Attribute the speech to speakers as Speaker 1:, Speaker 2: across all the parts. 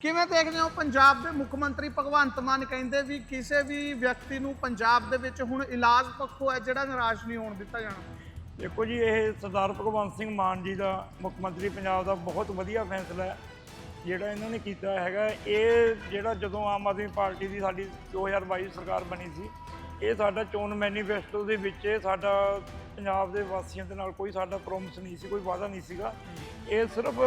Speaker 1: ਕਿਵੇਂ ਦੇਖਦੇ ਹੋ ਪੰਜਾਬ ਦੇ ਮੁੱਖ ਮੰਤਰੀ ਭਗਵੰਤ ਮਾਨ ਕਹਿੰਦੇ ਵੀ ਕਿਸੇ ਵੀ ਵਿਅਕਤੀ ਨੂੰ ਪੰਜਾਬ ਦੇ ਵਿੱਚ ਹੁਣ ਇਲਾਜ ਪੱਖੋਂ ਹੈ ਜਿਹੜਾ ਨਿਰਾਸ਼ ਨਹੀਂ ਹੋਣ ਦਿੱਤਾ ਜਾਣਾ?
Speaker 2: ਦੇਖੋ ਜੀ, ਇਹ ਸਰਦਾਰ ਭਗਵੰਤ ਸਿੰਘ ਮਾਨ ਜੀ ਦਾ ਮੁੱਖ ਮੰਤਰੀ ਪੰਜਾਬ ਦਾ ਬਹੁਤ ਵਧੀਆ ਫੈਸਲਾ ਹੈ। ਜਿਹੜਾ ਇਹਨਾਂ ਨੇ ਕੀਤਾ ਹੈਗਾ, ਇਹ ਜਿਹੜਾ ਜਦੋਂ ਆਮ ਆਦਮੀ ਪਾਰਟੀ ਦੀ ਸਾਡੀ 2022 ਸਰਕਾਰ ਬਣੀ ਸੀ, ਇਹ ਸਾਡਾ ਚੋਣ ਮੈਨੀਫੈਸਟੋ ਦੇ ਵਿੱਚ ਇਹ ਸਾਡਾ ਪੰਜਾਬ ਦੇ ਵਾਸੀਆਂ ਦੇ ਨਾਲ ਕੋਈ ਸਾਡਾ ਪ੍ਰੋਮਿਸ ਨਹੀਂ ਸੀ, ਕੋਈ ਵਾਅਦਾ ਨਹੀਂ ਸੀਗਾ। ਇਹ ਸਿਰਫ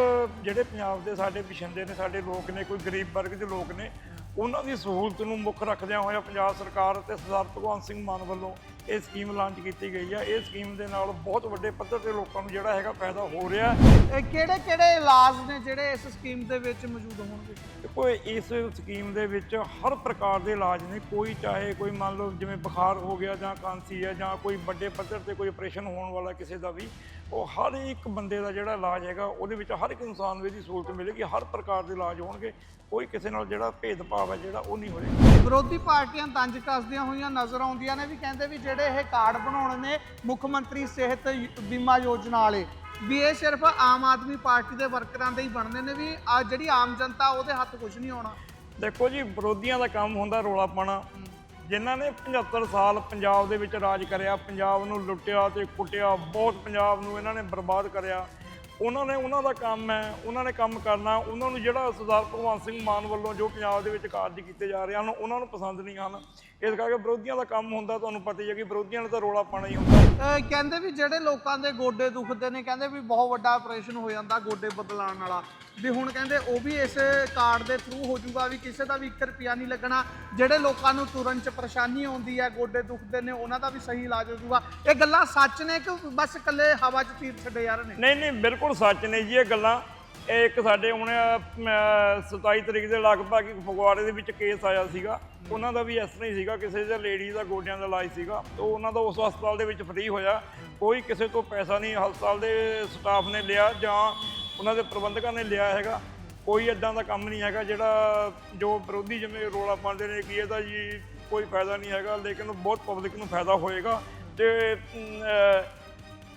Speaker 2: ਜਿਹੜੇ ਪੰਜਾਬ ਦੇ ਸਾਡੇ ਪਿਛੰਦੇ ਨੇ, ਸਾਡੇ ਲੋਕ ਨੇ, ਕੋਈ ਗਰੀਬ ਵਰਗ ਦੇ ਲੋਕ ਨੇ, ਉਹਨਾਂ ਦੀ ਸਹੂਲਤ ਨੂੰ ਮੁੱਖ ਰੱਖਦਿਆਂ ਹੋਇਆ ਪੰਜਾਬ ਸਰਕਾਰ ਅਤੇ ਸਰਦਾਰ ਭਗਵੰਤ ਸਿੰਘ ਮਾਨ ਵੱਲੋਂ ਇਹ ਸਕੀਮ ਲਾਂਚ ਕੀਤੀ ਗਈ ਹੈ ਇਹ ਸਕੀਮ ਦੇ ਨਾਲ ਬਹੁਤ ਵੱਡੇ ਪੱਧਰ ਤੇ ਲੋਕਾਂ ਨੂੰ ਜਿਹੜਾ ਹੈਗਾ ਫਾਇਦਾ ਹੋ ਰਿਹਾ।
Speaker 1: ਇਹ ਕਿਹੜੇ ਕਿਹੜੇ ਇਲਾਜ ਨੇ ਜਿਹੜੇ ਇਸ ਸਕੀਮ ਦੇ ਵਿੱਚ ਮੌਜੂਦ ਹੋਣਗੇ?
Speaker 2: ਦੇਖੋ ਇਸ ਸਕੀਮ ਦੇ ਵਿੱਚ ਹਰ ਪ੍ਰਕਾਰ ਦੇ ਇਲਾਜ ਨੇ। ਕੋਈ ਚਾਹੇ ਕੋਈ ਮੰਨ ਲਓ ਜਿਵੇਂ ਬੁਖਾਰ ਹੋ ਗਿਆ ਜਾਂ ਕਾਂਸੀ ਹੈ ਜਾਂ ਕੋਈ ਵੱਡੇ ਪੱਧਰ ਤੇ ਕੋਈ ਆਪਰੇਸ਼ਨ ਹੋਣ ਵਾਲਾ ਕਿਸੇ ਦਾ ਵੀ, ਉਹ ਹਰ ਇੱਕ ਬੰਦੇ ਦਾ ਜਿਹੜਾ ਇਲਾਜ ਹੈਗਾ, ਉਹਦੇ ਵਿੱਚ ਹਰ ਇੱਕ ਇਨਸਾਨ ਨੂੰ ਇਹਦੀ ਸਹੂਲਤ ਮਿਲੇਗੀ, ਹਰ ਪ੍ਰਕਾਰ ਦੇ ਇਲਾਜ ਹੋਣਗੇ। ਕੋਈ ਕਿਸੇ ਨਾਲ ਜਿਹੜਾ ਭੇਦਭਾਵ ਹੈ ਜਿਹੜਾ ਉਹ ਨਹੀਂ ਹੋਏਗਾ
Speaker 1: ਵਿਰੋਧੀ ਪਾਰਟੀਆਂ ਤੰਜ ਕੱਸਦੀਆਂ ਹੋਈਆਂ ਨਜ਼ਰ ਆਉਂਦੀਆਂ ਨੇ ਵੀ ਕਹਿੰਦੇ ਵੀ ਜਿਹੜੇ ਇਹ ਕਾਰਡ ਬਣਾਉਣੇ ਨੇ ਮੁੱਖ ਮੰਤਰੀ ਸਿਹਤ ਬੀਮਾ ਯੋਜਨਾ ਵਾਲੇ ਵੀ ਇਹ ਸਿਰਫ ਆਮ ਆਦਮੀ ਪਾਰਟੀ ਦੇ ਵਰਕਰਾਂ ਦੇ ਹੀ ਬਣਦੇ ਨੇ ਵੀ ਆ ਜਿਹੜੀ ਆਮ ਜਨਤਾ ਉਹਦੇ ਹੱਥ ਕੁਝ ਨਹੀਂ ਆਉਣਾ।
Speaker 2: ਦੇਖੋ ਜੀ, ਵਿਰੋਧੀਆਂ ਦਾ ਕੰਮ ਹੁੰਦਾ ਰੋਲਾ ਪਾਣਾ ਜਿਨ੍ਹਾਂ ਨੇ 75 ਸਾਲ ਪੰਜਾਬ ਦੇ ਵਿੱਚ ਰਾਜ ਕਰਿਆ, ਪੰਜਾਬ ਨੂੰ ਲੁੱਟਿਆ ਤੇ ਕੁੱਟਿਆ, ਬਹੁਤ ਪੰਜਾਬ ਨੂੰ ਇਹਨਾਂ ਨੇ ਬਰਬਾਦ ਕਰਿਆ। ਉਹਨਾਂ ਨੇ ਉਹਨਾਂ ਦਾ ਕੰਮ ਹੈ, ਉਹਨਾਂ ਨੇ ਕੰਮ ਕਰਨਾ, ਉਹਨਾਂ ਨੂੰ ਜਿਹੜਾ ਸਰਦਾਰ ਭਗਵੰਤ ਸਿੰਘ ਮਾਨ ਵੱਲੋਂ ਜੋ ਪੰਜਾਬ ਦੇ ਵਿੱਚ ਕਾਰਜ ਕੀਤੇ ਜਾ ਰਹੇ ਹਨ, ਉਹਨਾਂ ਨੂੰ ਪਸੰਦ ਨਹੀਂ ਹਨ। ਇਸ ਕਰਕੇ ਵਿਰੋਧੀਆਂ ਦਾ ਕੰਮ ਹੁੰਦਾ, ਤੁਹਾਨੂੰ ਪਤਾ ਹੀ ਹੈ ਕਿ ਵਿਰੋਧੀਆਂ ਨੇ ਤਾਂ ਰੋਲਾ ਪਾਣਾ ਹੀ ਹੁੰਦਾ।
Speaker 1: ਕਹਿੰਦੇ ਵੀ ਜਿਹੜੇ ਲੋਕਾਂ ਦੇ ਗੋਡੇ ਦੁਖਦੇ ਨੇ, ਕਹਿੰਦੇ ਵੀ ਬਹੁਤ ਵੱਡਾ ਆਪਰੇਸ਼ਨ ਹੋ ਜਾਂਦਾ ਗੋਡੇ ਬਦਲਾਉਣ ਵਾਲਾ। ਵੀ ਹੁਣ ਕਹਿੰਦੇ ਉਹ ਵੀ ਇਸ ਕਾਰਡ ਦੇ ਥਰੂ ਹੋ ਜਾਊਗਾ ਵੀ ਕਿਸੇ ਦਾ ਵੀ 1 ਰੁਪਿਆ ਨਹੀਂ ਲੱਗਣਾ। ਜਿਹੜੇ ਲੋਕਾਂ ਨੂੰ ਤੁਰਨ ਚ ਪਰੇਸ਼ਾਨੀ ਆਉਂਦੀ ਹੈ ਗੋਡੇ ਦੁਖਦੇ ਨੇ ਉਹਨਾਂ ਦਾ ਵੀ ਸਹੀ ਇਲਾਜ ਹੋ ਜਾਊਗਾ। ਇਹ ਗੱਲਾਂ ਸੱਚ ਨੇ ਕਿ ਬਸ ਇਕੱਲੇ ਹਵਾ 'ਚ ਤੀਰ ਛੱਡੇ ਜਾ ਰਹੇ ਨੇ?
Speaker 2: ਨਹੀਂ ਨਹੀਂ ਬਿਲਕੁਲ ਸੱਚ ਨੇ ਜੀ ਇਹ ਗੱਲਾਂ। ਇਹ ਇੱਕ ਸਾਡੇ ਹੁਣ ਅਮ, 27 ਤਰੀਕ ਦੇ ਲਗਭਗ ਇੱਕ ਫਗਵਾੜੇ ਦੇ ਵਿੱਚ ਕੇਸ ਆਇਆ ਸੀਗਾ। ਉਹਨਾਂ ਦਾ ਵੀ ਇਸ ਤਰ੍ਹਾਂ ਹੀ ਸੀਗਾ ਕਿਸੇ ਦੇ ਲੇਡੀ ਦਾ ਗੋਡਿਆਂ ਦਾ ਇਲਾਜ ਸੀਗਾ। ਤੇ ਉਹਨਾਂ ਦਾ ਉਸ ਹਸਪਤਾਲ ਦੇ ਵਿੱਚ ਫ੍ਰੀ ਹੋਇਆ। ਕੋਈ ਕਿਸੇ ਤੋਂ ਪੈਸਾ ਨਹੀਂ ਹਸਪਤਾਲ ਦੇ ਸਟਾਫ ਨੇ ਲਿਆ ਜਾਂ ਉਹਨਾਂ ਦੇ ਪ੍ਰਬੰਧਕਾਂ ਨੇ ਲਿਆ ਹੈਗਾ। ਕੋਈ ਇਦਾਂ ਦਾ ਕੰਮ ਨਹੀਂ ਹੈਗਾ ਜਿਹੜਾ ਜੋ ਵਿਰੋਧੀ ਜਿਵੇਂ ਰੋਲਾ ਪਾਉਂਦੇ ਨੇ ਕਿ ਇਹਦਾ ਜੀ ਕੋਈ ਫਾਇਦਾ ਨਹੀਂ ਹੈਗਾ, ਲੇਕਿਨ ਬਹੁਤ ਪਬਲਿਕ ਨੂੰ ਫਾਇਦਾ ਹੋਏਗਾ। ਤੇ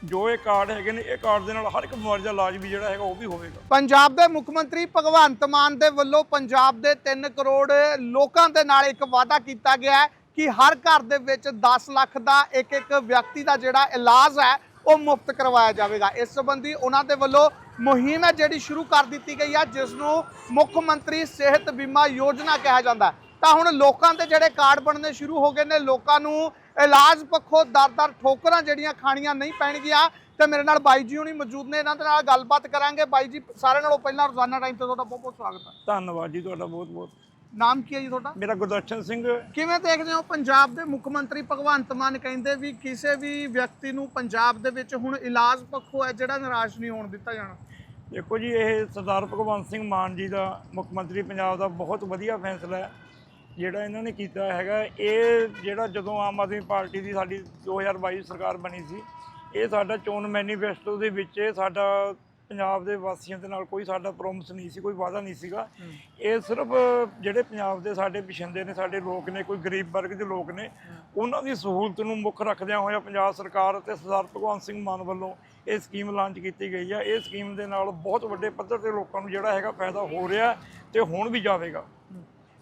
Speaker 2: ਜੋ ਇਹ ਕਾਰਡ ਹੈਗੇ ਨੇ, ਇਹ ਕਾਰਡ ਦੇ ਨਾਲ ਹਰ ਇੱਕ ਬਿਮਾਰੀ ਦਾ ਇਲਾਜ ਵੀ ਜਿਹੜਾ ਹੈਗਾ ਉਹ ਵੀ ਹੋਵੇਗਾ।
Speaker 1: ਪੰਜਾਬ ਦੇ ਮੁੱਖ ਮੰਤਰੀ ਭਗਵੰਤ ਮਾਨ ਦੇ ਵੱਲੋਂ ਪੰਜਾਬ ਦੇ 3 ਕਰੋੜ ਲੋਕਾਂ ਦੇ ਨਾਲ ਇੱਕ ਵਾਅਦਾ ਕੀਤਾ ਗਿਆ ਹੈ ਕਿ ਹਰ ਘਰ ਦੇ ਵਿੱਚ 10 ਲੱਖ ਦਾ ਇੱਕ ਇੱਕ ਵਿਅਕਤੀ ਦਾ ਜਿਹੜਾ ਇਲਾਜ ਹੈ, ਉਹ ਮੁਫਤ ਕਰਵਾਇਆ ਜਾਵੇਗਾ। ਇਸ ਸੰਬੰਧੀ ਉਹਨਾਂ ਦੇ ਵੱਲੋਂ ਮੁਹਿੰਮ ਹੈ ਜਿਹੜੀ ਸ਼ੁਰੂ ਕਰ ਦਿੱਤੀ ਗਈ ਹੈ ਜਿਸ ਨੂੰ ਮੁੱਖ ਮੰਤਰੀ ਸਿਹਤ ਬੀਮਾ ਯੋਜਨਾ ਕਿਹਾ ਜਾਂਦਾ ਤਾਂ ਹੁਣ ਲੋਕਾਂ ਦੇ ਜਿਹੜੇ ਕਾਰਡ ਬਣਨੇ ਸ਼ੁਰੂ ਹੋ ਗਏ ਨੇ ਲੋਕਾਂ ਨੂੰ ਇਲਾਜ ਪੱਖੋਂ ਦਰ-ਦਰ ਠੋਕਰਾਂ ਜਿਹੜੀਆਂ ਖਾਣੀਆਂ ਨਹੀਂ ਪੈਣਗੀਆਂ ਤੇ ਮੇਰੇ ਨਾਲ ਬਾਈ ਜੀ ਹੁਣੀ ਮੌਜੂਦ ਨੇ ਇਹਨਾਂ ਦੇ ਨਾਲ ਗੱਲਬਾਤ ਕਰਾਂਗੇ। ਬਾਈ ਜੀ ਸਾਰਿਆਂ ਨਾਲੋਂ ਪਹਿਲਾਂ ਰੋਜ਼ਾਨਾ ਟਾਈਮ ਤੇ ਤੁਹਾਡਾ ਬਹੁਤ ਬਹੁਤ ਸਵਾਗਤ ਹੈ।
Speaker 2: ਧੰਨਵਾਦ ਜੀ ਤੁਹਾਡਾ ਬਹੁਤ ਬਹੁਤ।
Speaker 1: ਨਾਮ ਕੀ ਹੈ ਜੀ ਤੁਹਾਡਾ?
Speaker 2: ਮੇਰਾ ਗੁਰਦਰਸ਼ਨ ਸਿੰਘ।
Speaker 1: ਕਿਵੇਂ ਦੇਖਦੇ ਹੋ ਪੰਜਾਬ ਦੇ ਮੁੱਖ ਮੰਤਰੀ ਭਗਵੰਤ ਮਾਨ ਕਹਿੰਦੇ ਵੀ ਕਿਸੇ ਵੀ ਵਿਅਕਤੀ ਨੂੰ ਪੰਜਾਬ ਦੇ ਵਿੱਚ ਹੁਣ ਇਲਾਜ ਪੱਖੋਂ ਹੈ ਜਿਹੜਾ ਨਿਰਾਸ਼ ਨਹੀਂ ਹੋਣ ਦਿੱਤਾ ਜਾਣਾ?
Speaker 2: ਦੇਖੋ ਜੀ, ਇਹ ਸਰਦਾਰ ਭਗਵੰਤ ਸਿੰਘ ਮਾਨ ਜੀ ਦਾ, ਮੁੱਖ ਮੰਤਰੀ ਪੰਜਾਬ ਦਾ ਬਹੁਤ ਵਧੀਆ ਫੈਸਲਾ ਹੈ, ਜਿਹੜਾ ਇਹਨਾਂ ਨੇ ਕੀਤਾ ਹੈਗਾ। ਇਹ ਜਿਹੜਾ ਜਦੋਂ ਆਮ ਆਦਮੀ ਪਾਰਟੀ ਦੀ ਸਾਡੀ 2022 ਸਰਕਾਰ ਬਣੀ ਸੀ, ਇਹ ਸਾਡਾ ਚੋਣ ਮੈਨੀਫੈਸਟੋ ਦੇ ਵਿੱਚ ਸਾਡਾ ਪੰਜਾਬ ਦੇ ਵਾਸੀਆਂ ਦੇ ਨਾਲ ਕੋਈ ਸਾਡਾ ਪ੍ਰੋਮਿਸ ਨਹੀਂ ਸੀ ਕੋਈ ਵਾਅਦਾ ਨਹੀਂ ਸੀਗਾ। ਇਹ ਸਿਰਫ ਜਿਹੜੇ ਪੰਜਾਬ ਦੇ ਸਾਡੇ ਪਿਛੰਦੇ ਨੇ ਸਾਡੇ ਲੋਕ ਨੇ ਕੋਈ ਗਰੀਬ ਵਰਗ ਦੇ ਲੋਕ ਨੇ ਉਹਨਾਂ ਦੀ ਸਹੂਲਤ ਨੂੰ ਮੁੱਖ ਰੱਖਦਿਆਂ ਹੋਇਆ ਪੰਜਾਬ ਸਰਕਾਰ ਅਤੇ ਸਰਦਾਰ ਭਗਵੰਤ ਸਿੰਘ ਮਾਨ ਵੱਲੋਂ ਇਹ ਸਕੀਮ ਲਾਂਚ ਕੀਤੀ ਗਈ ਹੈ ਇਹ ਸਕੀਮ ਦੇ ਨਾਲ ਬਹੁਤ ਵੱਡੇ ਪੱਧਰ ਤੇ ਲੋਕਾਂ ਨੂੰ ਜਿਹੜਾ ਹੈਗਾ ਫਾਇਦਾ ਹੋ ਰਿਹਾ ਤੇ ਹੁਣ ਵੀ ਜਾਵੇਗਾ।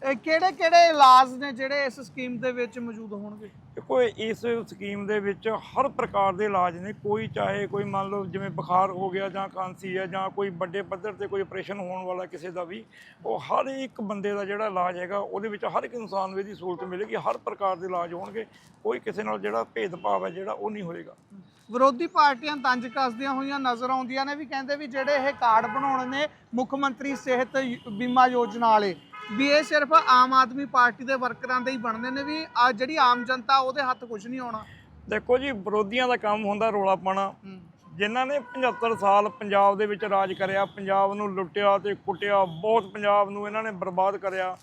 Speaker 1: ਕਿਹੜੇ ਕਿਹੜੇ ਇਲਾਜ ਨੇ ਜਿਹੜੇ ਇਸ ਸਕੀਮ ਦੇ ਵਿੱਚ ਮੌਜੂਦ ਹੋਣਗੇ?
Speaker 2: ਦੇਖੋ ਇਸ ਸਕੀਮ ਦੇ ਵਿੱਚ ਹਰ ਪ੍ਰਕਾਰ ਦੇ ਇਲਾਜ ਨੇ। ਕੋਈ ਚਾਹੇ ਕੋਈ ਮੰਨ ਲਓ ਜਿਵੇਂ ਬੁਖਾਰ ਹੋ ਗਿਆ ਜਾਂ ਖਾਂਸੀ ਹੈ ਜਾਂ ਕੋਈ ਵੱਡੇ ਪੱਧਰ ਤੇ ਕੋਈ ਆਪਰੇਸ਼ਨ ਹੋਣ ਵਾਲਾ ਕਿਸੇ ਦਾ ਵੀ ਉਹ ਹਰ ਇੱਕ ਬੰਦੇ ਦਾ ਜਿਹੜਾ ਇਲਾਜ ਹੈਗਾ ਉਹਦੇ ਵਿੱਚ ਹਰ ਇੱਕ ਇਨਸਾਨ ਨੂੰ ਇਹਦੀ ਸਹੂਲਤ ਮਿਲੇਗੀ। ਹਰ ਪ੍ਰਕਾਰ ਦੇ ਇਲਾਜ ਹੋਣਗੇ। ਕੋਈ ਕਿਸੇ ਨਾਲ ਜਿਹੜਾ ਭੇਦਭਾਵ ਹੈ ਜਿਹੜਾ ਉਹ ਨਹੀਂ ਹੋਏਗਾ।
Speaker 1: ਵਿਰੋਧੀ ਪਾਰਟੀਆਂ ਤੰਜ ਕੱਸਦੀਆਂ ਹੋਈਆਂ ਨਜ਼ਰ ਆਉਂਦੀਆਂ ਨੇ ਵੀ ਕਹਿੰਦੇ ਵੀ ਜਿਹੜੇ ਇਹ ਕਾਰਡ ਬਣਾਉਣੇ ਨੇ ਮੁੱਖ ਮੰਤਰੀ ਸਿਹਤ ਬੀਮਾ ਯੋਜਨਾ ਵਾਲੇ ਵੀ ਇਹ ਸਿਰਫ ਆਮ ਆਦਮੀ ਪਾਰਟੀ ਦੇ ਵਰਕਰਾਂ ਦੇ ਹੀ ਬਣਦੇ ਨੇ ਵੀ ਆ ਜਿਹੜੀ ਆਮ ਜਨਤਾ ਉਹਦੇ ਹੱਥ ਕੁਝ ਨਹੀਂ ਆਉਣਾ।
Speaker 2: ਦੇਖੋ ਜੀ ਵਿਰੋਧੀਆਂ ਦਾ ਕੰਮ ਹੁੰਦਾ ਰੋਲਾ ਪਾਣਾ ਜਿਨ੍ਹਾਂ ਨੇ 75 ਸਾਲ ਪੰਜਾਬ ਦੇ ਵਿੱਚ ਰਾਜ ਕਰਿਆ ਪੰਜਾਬ ਨੂੰ ਲੁੱਟਿਆ ਤੇ ਕੁੱਟਿਆ ਬਹੁਤ ਪੰਜਾਬ ਨੂੰ ਇਹਨਾਂ ਨੇ ਬਰਬਾਦ ਕਰਿਆ।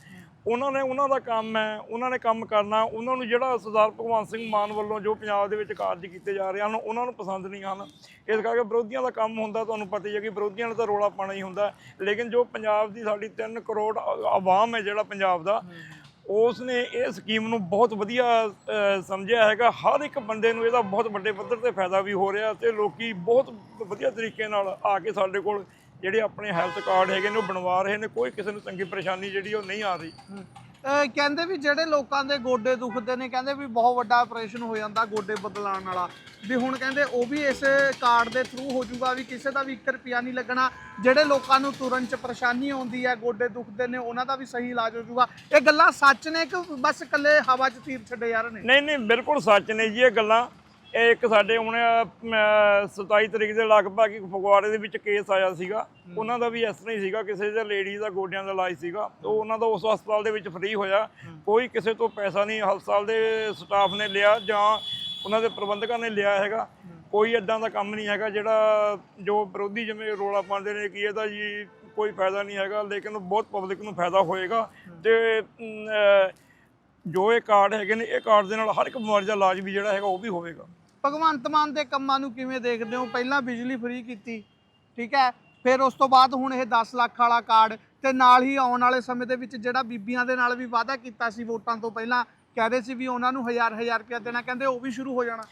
Speaker 2: ਉਹਨਾਂ ਨੇ, ਉਹਨਾਂ ਦਾ ਕੰਮ ਹੈ, ਉਹਨਾਂ ਨੇ ਕੰਮ ਕਰਨਾ, ਉਹਨਾਂ ਨੂੰ ਜਿਹੜਾ ਸਰਦਾਰ ਭਗਵੰਤ ਸਿੰਘ ਮਾਨ ਵੱਲੋਂ ਜੋ ਪੰਜਾਬ ਦੇ ਵਿੱਚ ਕਾਰਜ ਕੀਤੇ ਜਾ ਰਹੇ ਹਨ, ਉਹਨਾਂ ਨੂੰ ਪਸੰਦ ਨਹੀਂ ਹਨ। ਇਸ ਕਰਕੇ ਵਿਰੋਧੀਆਂ ਦਾ ਕੰਮ ਹੁੰਦਾ, ਤੁਹਾਨੂੰ ਪਤਾ ਹੀ ਹੈ ਕਿ ਵਿਰੋਧੀਆਂ ਨੇ ਤਾਂ ਰੋਲਾ ਪਾਣਾ ਹੀ ਹੁੰਦਾ। ਲੇਕਿਨ ਜੋ ਪੰਜਾਬ ਦੀ ਸਾਡੀ 3 ਕਰੋੜ ਆਵਾਮ ਹੈ ਜਿਹੜਾ ਪੰਜਾਬ ਦਾ ਉਸ ਨੇ ਇਹ ਸਕੀਮ ਨੂੰ ਬਹੁਤ ਵਧੀਆ ਸਮਝਿਆ ਹੈਗਾ। ਹਰ ਇੱਕ ਬੰਦੇ ਨੂੰ ਇਹਦਾ ਬਹੁਤ ਵੱਡੇ ਪੱਧਰ ਤੇ ਫਾਇਦਾ ਵੀ ਹੋ ਰਿਹਾ ਤੇ ਲੋਕੀ ਬਹੁਤ ਵਧੀਆ ਤਰੀਕੇ ਨਾਲ ਆ ਕੇ ਸਾਡੇ ਕੋਲ ਜਿਹੜੇ ਆਪਣੇ ਹੈਲਥ ਕਾਰਡ ਹੈਗੇ ਨੇ ਉਹ ਬਣਵਾ ਰਹੇ ਨੇ ਕੋਈ ਕਿਸੇ ਨੂੰ ਤੰਗੀ ਪਰੇਸ਼ਾਨੀ ਜਿਹੜੀ ਉਹ ਨਹੀਂ ਆ ਰਹੀ।
Speaker 1: ਕਹਿੰਦੇ ਵੀ ਜਿਹੜੇ ਲੋਕਾਂ ਦੇ ਗੋਡੇ ਦੁਖਦੇ ਨੇ ਕਹਿੰਦੇ ਵੀ ਬਹੁਤ ਵੱਡਾ ਆਪਰੇਸ਼ਨ ਹੋ ਜਾਂਦਾ ਗੋਡੇ ਬਦਲਾਉਣ ਵਾਲਾ। ਵੀ ਹੁਣ ਕਹਿੰਦੇ ਉਹ ਵੀ ਇਸ ਕਾਰਡ ਦੇ ਥਰੂ ਹੋ ਜਾਊਗਾ ਵੀ ਕਿਸੇ ਦਾ ਵੀ 1 ਰੁਪਿਆ ਨਹੀਂ ਲੱਗਣਾ। ਜਿਹੜੇ ਲੋਕਾਂ ਨੂੰ ਤੁਰਨ ਚ ਪਰੇਸ਼ਾਨੀ ਆਉਂਦੀ ਹੈ ਗੋਡੇ ਦੁਖਦੇ ਨੇ ਉਹਨਾਂ ਦਾ ਵੀ ਸਹੀ ਇਲਾਜ ਹੋ ਜਾਊਗਾ। ਇਹ ਗੱਲਾਂ ਸੱਚ ਨੇ ਕਿ ਬਸ ਇਕੱਲੇ ਹਵਾ 'ਚ ਤੀਰ ਛੱਡੇ ਰਹੇ ਨੇ?
Speaker 2: ਨਹੀਂ ਨਹੀਂ ਬਿਲਕੁਲ ਸੱਚ ਨੇ ਜੀ ਇਹ ਗੱਲਾਂ। ਇਹ ਇੱਕ ਸਾਡੇ ਹੁਣ ਅਮ, 27 ਤਰੀਕ ਦੇ ਲਗਭਗ ਇੱਕ ਫਗਵਾੜੇ ਦੇ ਵਿੱਚ ਕੇਸ ਆਇਆ ਸੀਗਾ। ਉਹਨਾਂ ਦਾ ਵੀ ਇਸ ਤਰ੍ਹਾਂ ਹੀ ਸੀਗਾ ਕਿਸੇ ਦੇ ਲੇਡੀਜ਼ ਦਾ ਗੋਡਿਆਂ ਦਾ ਇਲਾਜ ਸੀਗਾ। ਉਹ ਉਹਨਾਂ ਦਾ ਉਸ ਹਸਪਤਾਲ ਦੇ ਵਿੱਚ ਫ੍ਰੀ ਹੋਇਆ। ਕੋਈ ਕਿਸੇ ਤੋਂ ਪੈਸਾ ਨਹੀਂ ਹਸਪਤਾਲ ਦੇ ਸਟਾਫ ਨੇ ਲਿਆ ਜਾਂ ਉਹਨਾਂ ਦੇ ਪ੍ਰਬੰਧਕਾਂ ਨੇ ਲਿਆ ਹੈਗਾ। ਕੋਈ ਇਦਾਂ ਦਾ ਕੰਮ ਨਹੀਂ ਹੈਗਾ ਜਿਹੜਾ ਜੋ ਵਿਰੋਧੀ ਜਿਵੇਂ ਰੋਲਾ ਪਾਉਂਦੇ ਨੇ ਕਿ ਇਹਦਾ ਜੀ ਕੋਈ ਫਾਇਦਾ ਨਹੀਂ ਹੈਗਾ ਲੇਕਿਨ ਬਹੁਤ ਪਬਲਿਕ ਨੂੰ ਫਾਇਦਾ ਹੋਏਗਾ। ਤੇ ਜੋ ਇਹ ਕਾਰਡ ਹੈਗੇ ਨੇ ਇਹ ਕਾਰਡ ਦੇ ਨਾਲ ਹਰ ਇੱਕ ਬਿਮਾਰੀ ਦਾ ਇਲਾਜ ਵੀ ਜਿਹੜਾ ਹੈਗਾ ਉਹ ਵੀ ਹੋਵੇਗਾ।
Speaker 1: ਭਗਵੰਤ ਮਾਨ ਦੇ ਕੰਮਾਂ ਨੂੰ ਕਿਵੇਂ ਦੇਖਦੇ ਹੋ? ਪਹਿਲਾਂ ਬਿਜਲੀ ਫ੍ਰੀ ਕੀਤੀ, ਠੀਕ ਹੈ? ਫਿਰ ਉਸ ਤੋਂ ਬਾਅਦ ਹੁਣ ਇਹ 10 ਲੱਖ ਵਾਲਾ ਕਾਰਡ ਤੇ ਨਾਲ ਹੀ ਆਉਣ ਵਾਲੇ ਸਮੇਂ ਦੇ ਵਿੱਚ ਜਿਹੜਾ ਬੀਬੀਆਂ ਦੇ ਨਾਲ ਵੀ ਵਾਅਦਾ ਕੀਤਾ ਸੀ ਵੋਟਾਂ ਤੋਂ ਪਹਿਲਾਂ ਕਹਿ ਰਹੇ ਸੀ ਵੀ ਉਹਨਾਂ ਨੂੰ ਹਜ਼ਾਰ ਹਜ਼ਾਰ ਰੁਪਇਆ ਦੇਣਾ, ਕਹਿੰਦੇ ਉਹ ਵੀ ਸ਼ੁਰੂ ਹੋ ਜਾਣਾ।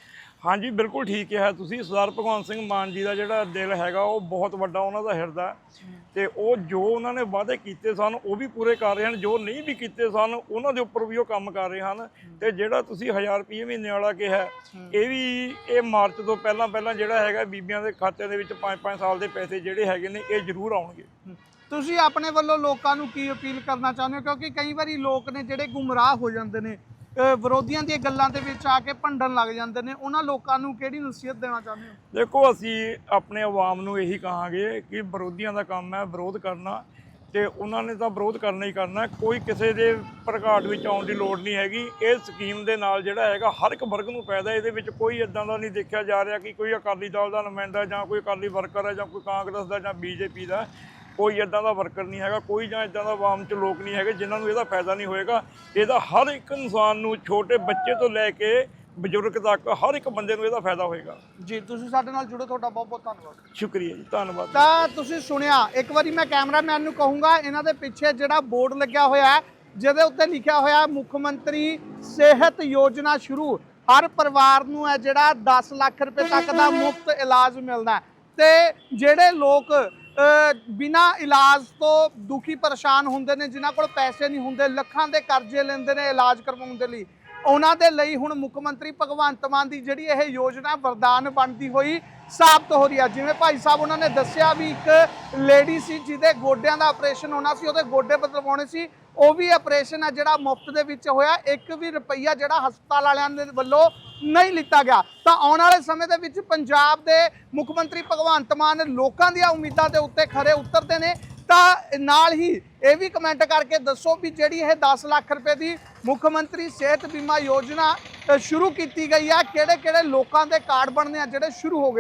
Speaker 2: ਹਾਂਜੀ, ਬਿਲਕੁਲ ਠੀਕ ਹੈ ਤੁਸੀਂ। ਸਰਦਾਰ ਭਗਵੰਤ ਸਿੰਘ ਮਾਨ ਜੀ ਦਾ ਜਿਹੜਾ ਦਿਲ ਹੈਗਾ, ਉਹ ਬਹੁਤ ਵੱਡਾ ਉਹਨਾਂ ਦਾ ਹਿਰਦਾ ਹੈ। ਤੇ ਉਹ ਜੋ ਉਹਨਾਂ ਨੇ ਵਾਅਦੇ ਕੀਤੇ ਸਨ, ਉਹ ਵੀ ਪੂਰੇ ਕਰ ਰਹੇ ਹਨ। ਜੋ ਨਹੀਂ ਵੀ ਕੀਤੇ ਸਨ, ਉਹਨਾਂ ਦੇ ਉੱਪਰ ਵੀ ਉਹ ਕੰਮ ਕਰ ਰਹੇ ਹਨ। ਤੇ ਜਿਹੜਾ ਤੁਸੀਂ 1000 ਰੁਪਏ ਮਹੀਨੇ ਵਾਲਾ ਕਿਹਾ, ਇਹ ਵੀ ਇਹ ਮਾਰਚ ਤੋਂ ਪਹਿਲਾਂ ਪਹਿਲਾਂ ਜਿਹੜਾ ਹੈਗਾ, ਬੀਬੀਆਂ ਦੇ ਖਾਤਿਆਂ ਦੇ ਵਿੱਚ 5-5 ਸਾਲ ਦੇ ਪੈਸੇ ਜਿਹੜੇ ਹੈਗੇ ਨੇ, ਇਹ ਜ਼ਰੂਰ ਆਉਣਗੇ।
Speaker 1: ਤੁਸੀਂ ਆਪਣੇ ਵੱਲੋਂ ਲੋਕਾਂ ਨੂੰ ਕੀ ਅਪੀਲ ਕਰਨਾ ਚਾਹੁੰਦੇ ਹੋ? ਕਿਉਂਕਿ ਕਈ ਵਾਰੀ ਲੋਕ ਨੇ ਜਿਹੜੇ ਗੁੰਮਰਾਹ ਹੋ ਜਾਂਦੇ ਨੇ ਵਿਰੋਧੀਆਂ ਦੀਆਂ ਗੱਲਾਂ ਦੇ ਵਿੱਚ ਆ ਕੇ ਭੰਡਣ ਲੱਗ ਜਾਂਦੇ ਨੇ, ਉਹਨਾਂ ਲੋਕਾਂ ਨੂੰ ਕਿਹੜੀ ਨਸੀਹਤ ਦੇਣਾ ਚਾਹੁੰਦੇ ਹੋ?
Speaker 2: ਦੇਖੋ, ਅਸੀਂ ਆਪਣੇ ਆਵਾਮ ਨੂੰ ਇਹੀ ਕਹਾਂਗੇ ਕਿ ਵਿਰੋਧੀਆਂ ਦਾ ਕੰਮ ਹੈ ਵਿਰੋਧ ਕਰਨਾ ਤੇ ਉਹਨਾਂ ਨੇ ਤਾਂ ਵਿਰੋਧ ਕਰਨਾ ਹੀ ਕਰਨਾ ਕੋਈ ਕਿਸੇ ਦੇ ਪ੍ਰਘਾਟ ਵਿੱਚ ਆਉਣ ਦੀ ਲੋੜ ਨਹੀਂ ਹੈਗੀ। ਇਹ ਸਕੀਮ ਦੇ ਨਾਲ ਜਿਹੜਾ ਹੈਗਾ, ਹਰ ਇੱਕ ਵਰਗ ਨੂੰ ਫਾਇਦਾ ਇਹਦੇ ਵਿੱਚ ਕੋਈ ਇਦਾਂ ਦਾ ਨਹੀਂ ਦੇਖਿਆ ਜਾ ਰਿਹਾ ਕਿ ਕੋਈ ਅਕਾਲੀ ਦਲ ਦਾ ਨੁਮਾਇੰਦਾ ਜਾਂ ਕੋਈ ਅਕਾਲੀ ਵਰਕਰ ਹੈ ਜਾਂ ਕੋਈ ਕਾਂਗਰਸ ਦਾ ਜਾਂ ਬੀਜੇਪੀ ਦਾ। ਕੋਈ ਇਦਾਂ ਦਾ ਵਰਕਰ ਨਹੀਂ ਹੈਗਾ ਕੋਈ ਜਾਂ ਇਦਾਂ ਦਾ ਆਵਾਮ ਚ ਲੋਕ ਨਹੀਂ ਹੈਗੇ ਜਿਨ੍ਹਾਂ ਨੂੰ ਇਹਦਾ ਫਾਇਦਾ ਨਹੀਂ ਹੋਏਗਾ। ਇਹਦਾ ਹਰ ਇੱਕ ਇਨਸਾਨ ਨੂੰ ਛੋਟੇ ਬੱਚੇ ਤੋਂ ਲੈ ਕੇ ਬਜ਼ੁਰਗ ਤੱਕ ਹਰ ਇੱਕ ਬੰਦੇ ਨੂੰ ਇਹਦਾ ਫਾਇਦਾ ਹੋਏਗਾ।
Speaker 1: ਜੀ ਤੁਸੀਂ ਸਾਡੇ ਨਾਲ ਜੁੜੋ ਤੁਹਾਡਾ ਬਹੁਤ ਬਹੁਤ ਧੰਨਵਾਦ।
Speaker 2: ਸ਼ੁਕਰੀਆ ਜੀ ਧੰਨਵਾਦ।
Speaker 1: ਤਾਂ ਤੁਸੀਂ ਸੁਣਿਆ ਇੱਕ ਵਾਰੀ ਮੈਂ ਕੈਮਰਾਮੈਨ ਨੂੰ ਕਹੂੰਗਾ ਇਹਨਾਂ ਦੇ ਪਿੱਛੇ ਜਿਹੜਾ ਬੋਰਡ ਲੱਗਿਆ ਹੋਇਆ ਹੈ ਜਿਹਦੇ ਉੱਤੇ ਲਿਖਿਆ ਹੋਇਆ ਮੁੱਖ ਮੰਤਰੀ ਸਿਹਤ ਯੋਜਨਾ ਸ਼ੁਰੂ। ਹਰ ਪਰਿਵਾਰ ਨੂੰ ਹੈ ਜਿਹੜਾ 10 ਲੱਖ ਰੁਪਏ ਤੱਕ ਦਾ ਮੁਫਤ ਇਲਾਜ ਮਿਲਦਾ ਤੇ ਜਿਹੜੇ ਲੋਕ ਬਿਨਾਂ ਇਲਾਜ ਤੋਂ ਦੁਖੀ ਪਰੇਸ਼ਾਨ ਹੁੰਦੇ ਨੇ, ਜਿਨ੍ਹਾਂ ਕੋਲ ਪੈਸੇ ਨਹੀਂ ਹੁੰਦੇ, ਲੱਖਾਂ ਦੇ ਕਰਜ਼ੇ ਲੈਂਦੇ ਨੇ ਇਲਾਜ ਕਰਵਾਉਣ ਦੇ ਲਈ। ਉਹਨਾਂ ਦੇ ਲਈ ਹੁਣ ਮੁੱਖ ਮੰਤਰੀ ਭਗਵੰਤ ਮਾਨ ਦੀ ਜਿਹੜੀ ਇਹ ਯੋਜਨਾ ਵਰਦਾਨ ਬਣਦੀ ਹੋਈ ਸਾਬਤ ਹੋ ਰਹੀ ਹੈ ਜਿਵੇਂ ਭਾਈ ਸਾਹਿਬ ਉਹਨਾਂ ਨੇ ਦੱਸਿਆ ਵੀ ਇੱਕ ਲੇਡੀ ਸੀ ਜਿਹਦੇ ਗੋਡਿਆਂ ਦਾ ਆਪਰੇਸ਼ਨ ਹੋਣਾ ਸੀ, ਉਹਦੇ ਗੋਡੇ ਬਦਲਵਾਉਣੇ ਸੀ। ਉਹ ਵੀ ਆਪਰੇਸ਼ਨ ਹੈ ਜਿਹੜਾ ਮੁਫਤ ਦੇ ਵਿੱਚ ਹੋਇਆ, ਇੱਕ ਵੀ ਰੁਪਈਆ ਜਿਹੜਾ ਹਸਪਤਾਲ ਵਾਲਿਆਂ ਦੇ ਵੱਲੋਂ ਨਹੀਂ ਲਿੱਤਾ ਗਿਆ। ਤਾਂ ਆਉਣ ਵਾਲੇ ਸਮੇਂ ਦੇ ਵਿੱਚ ਪੰਜਾਬ ਦੇ ਮੁੱਖ ਮੰਤਰੀ ਭਗਵੰਤ ਮਾਨ ਲੋਕਾਂ ਦੀਆਂ ਉਮੀਦਾਂ ਦੇ ਉੱਤੇ ਖਰੇ ਉਤਰਦੇ ਨੇ। ਤਾਂ ਨਾਲ ਹੀ ਇਹ ਵੀ ਕਮੈਂਟ ਕਰਕੇ ਦੱਸੋ ਵੀ ਜਿਹੜੀ ਇਹ 10 ਲੱਖ ਰੁਪਏ ਦੀ ਮੁੱਖ ਮੰਤਰੀ ਸਿਹਤ ਬੀਮਾ ਯੋਜਨਾ ਸ਼ੁਰੂ ਕੀਤੀ ਗਈ ਹੈ ਕਿਹੜੇ ਕਿਹੜੇ ਲੋਕਾਂ ਦੇ ਕਾਰਡ ਬਣਨੇ ਆ, ਜਿਹੜੇ ਸ਼ੁਰੂ ਹੋ ਗਏ।